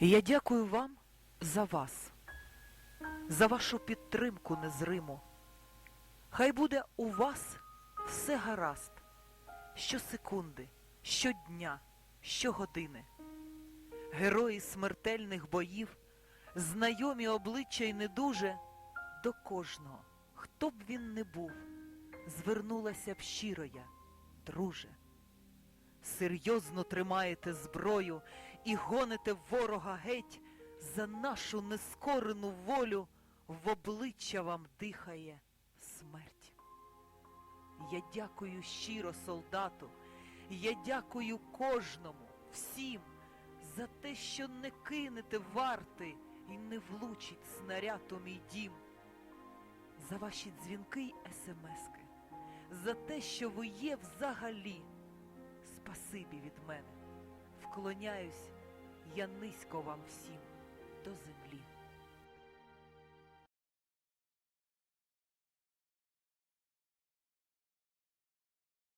Я дякую вам за вас, за вашу підтримку незриму. Хай буде у вас все гаразд, щосекунди, щодня, щогодини. Герої смертельних боїв, знайомі обличчя й недуже, до кожного, хто б він не був, звернулася б щиро я, друже. Серйозно тримаєте зброю і гоните ворога геть, за нашу нескорену волю в обличчя вам дихає смерть. Я дякую щиро солдату, я дякую кожному, всім, за те, що не кинете варти і не влучить снаряд у мій дім, за ваші дзвінки й есемески, за те, що ви є взагалі. Спасибі від мене. Вклоняюсь я низько вам всім до землі.